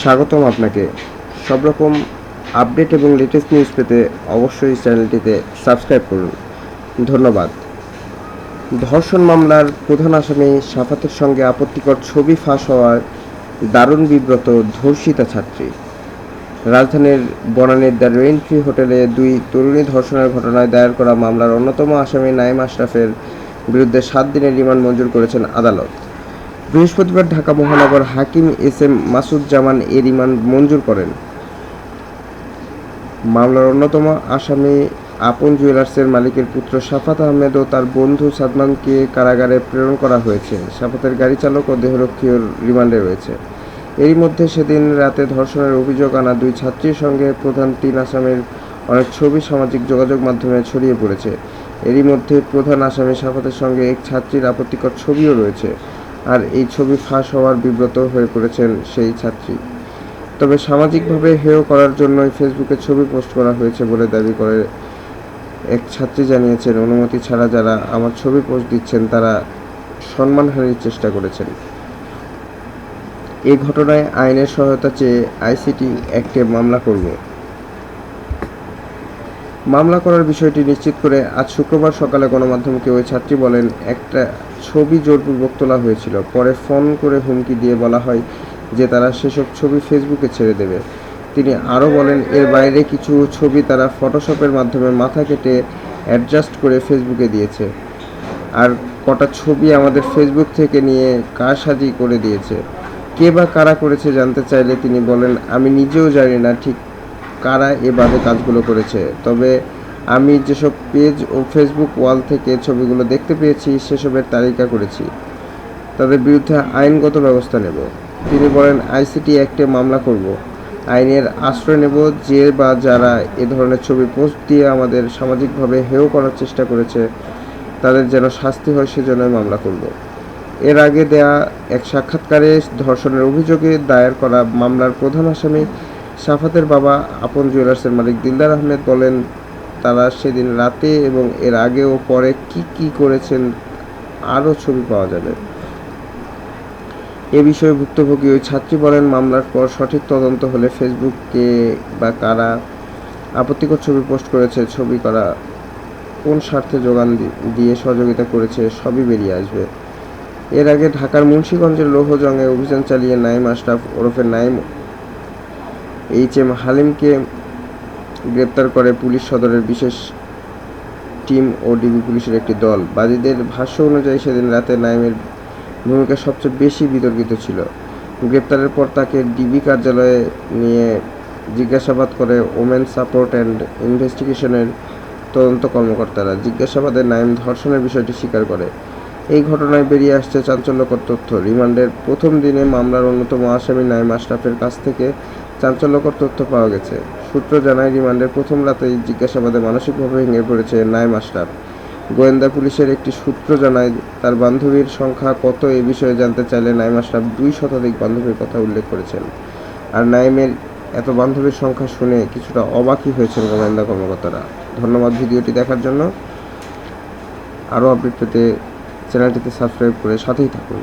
স্বাগতম আপনাকে। সব রকম আপডেট এবং লেটেস্ট নিউজ পেতে অবশ্যই চ্যানেলটিতে সাবস্ক্রাইব করুন। ধন্যবাদ। ধর্ষণ মামলার প্রধান আসামি সাফাতের সঙ্গে আপত্তিকর ছবি ফাঁস হওয়ার দারুণ বিব্রত ধর্ষিতা ছাত্রী। রাজধানীর বনানীর দ্য রেইন রেইনট্রি হোটেলে দুই তরুণী ধর্ষণের ঘটনায় দায়ের করা মামলার অন্যতম আসামি নাইম আশরাফের বিরুদ্ধে সাত দিনের রিমান্ড মঞ্জুর করেছেন আদালত। বৃহস্পতিবার ঢাকা মহানগর হাকিম এস এম মাসুদ জামান এ রিমান্ড মঞ্জুর করেন। মামলার অন্যতম আসামি আপন জুয়েলার্সের মালিকের পুত্র সাফাত আহমেদ ও তার বন্ধু সাদমানকে কারাগারে প্রেরণ করা হয়েছে। সাফাতের গাড়ি চালক ও দেহরক্ষীয় রিমান্ডে রয়েছে। এরই মধ্যে সেদিন রাতে ধর্ষণের অভিযোগ আনা দুই ছাত্রীর সঙ্গে প্রধান তিন আসামির অনেক ছবি সামাজিক যোগাযোগ মাধ্যমে ছড়িয়ে পড়েছে। এরই মধ্যে প্রধান আসামি সাফাতের সঙ্গে এক ছাত্রীর আপত্তিকর ছবিও রয়েছে। আর এই ছবি ফাঁস হওয়ার বিব্রত হয়ে পড়েছেন সেই ছাত্রী। তবে সামাজিকভাবে হেয় করার জন্যই ফেসবুকে ছবি পোস্ট করা হয়েছে বলে দাবি করে এক ছাত্রী জানিয়েছেন, অনুমতি ছাড়া যারা আমার ছবি পোস্ট দিচ্ছেন, তারা সম্মান সম্মানহানির চেষ্টা করেছেন। এই ঘটনায় আইনের সহায়তা চেয়ে আইসিটি অ্যাক্টে মামলা করব মামলা করার বিষয়টি নিশ্চিত করে আজ শুক্রবার সকালে গণমাধ্যমকে ওই ছাত্রী বলেন, একটা ছবি জোরপূর্বক তোলা হয়েছিল। পরে ফোন করে হুমকি দিয়ে বলা হয় যে তারা সেসব ছবি ফেসবুকে ছেড়ে দেবে। তিনি আরও বলেন, এর বাইরে কিছু ছবি তারা ফটোশপের মাধ্যমে মাথা কেটে অ্যাডজাস্ট করে ফেসবুকে দিয়েছে। আর কটা ছবি আমাদের ফেসবুক থেকে নিয়ে কারসাজি করে দিয়েছে। কে বা কারা করেছে জানতে চাইলে তিনি বলেন, আমি নিজেও জানি না ঠিক কারা এ বাদে কাজগুলো করেছে। তবে আমি যেসব পেজ ও ফেসবুক ওয়াল থেকে ছবিগুলো দেখতে পেয়েছি, সেসবের তালিকা করেছি। তাদের বিরুদ্ধে আইনগত ব্যবস্থা নেব। তিনি বলেন, আইসিটি অ্যাক্টে মামলা করব। আইনের আশ্রয় নেব যে বা যারা এ ধরনের ছবি পোস্ট দিয়ে আমাদের সামাজিকভাবে হেয় করার চেষ্টা করেছে, তাদের যেন শাস্তি হয় সেজন্যই মামলা করব। এর আগে দেয়া এক সাক্ষাৎকারে ধর্ষণের অভিযোগে দায়ের করা মামলার প্রধান আসামি সাফাতের বাবা আপন জুয়েলার্সের মালিক দিলদার আহমেদ বলেন, তারা সেদিন রাতে এবং এর আগে ও পরে কি কি করেছেন আরও ছবি পাওয়া যাবে। এ বিষয়ে ভুক্তভোগী ওই ছাত্রী বলেন, মামলার পর সঠিক তদন্ত হলে ফেসবুকে বা কারা আপত্তিকর ছবি পোস্ট করেছে, ছবি করা কোন স্বার্থে যোগান দিয়ে সহযোগিতা করেছে সবই বেরিয়ে আসবে। এর আগে ঢাকার মুন্সিগঞ্জের লৌহজংয়ে অভিযান চালিয়ে নাইম আশরাফ ওরফে নাইম এইচ এম হালিমকে গ্রেপ্তার করে পুলিশ সদরের বিশেষ টিম ও ডিবি পুলিশের একটি দল। বাদীদের ভাষ্য অনুযায়ী সেদিন রাতে নাইমের ভূমিকা সবচেয়ে বেশি বিতর্কিত ছিল। গ্রেপ্তারের পর তাকে ডিবি কার্যালয়ে নিয়ে জিজ্ঞাসাবাদ করে ওমেন সাপোর্ট অ্যান্ড ইনভেস্টিগেশনের তদন্ত কর্মকর্তারা। জিজ্ঞাসাবাদে নাইম ধর্ষণের বিষয়টি স্বীকার করে। এই ঘটনায় বেরিয়ে আসছে চাঞ্চল্যকর তথ্য। রিমান্ডের প্রথম দিনে মামলার অন্যতম আসামি নাইম আশরাফের কাছ থেকে চাঞ্চল্যকর তথ্য পাওয়া গেছে। সূত্র জানায়, রিমান্ডের প্রথম রাতেই জিজ্ঞাসাবাদে মানসিকভাবে ভেঙে পড়েছে নাইম আশরাফ। গোয়েন্দা পুলিশের একটি সূত্র জানায়, তার বান্ধবীর সংখ্যা কত এ বিষয়ে জানতে চাইলে নাইম আশরাফ দুই শতাধিক বান্ধবীর কথা উল্লেখ করেছেন। আর নাইমের এত বান্ধবীর সংখ্যা শুনে কিছুটা অবাকই হয়েছেন গোয়েন্দা কর্মকর্তারা। ধন্যবাদ ভিডিওটি দেখার জন্য। আরও আপডেট পেতে চ্যানেলটিতে সাবস্ক্রাইব করে সাথেই থাকুন।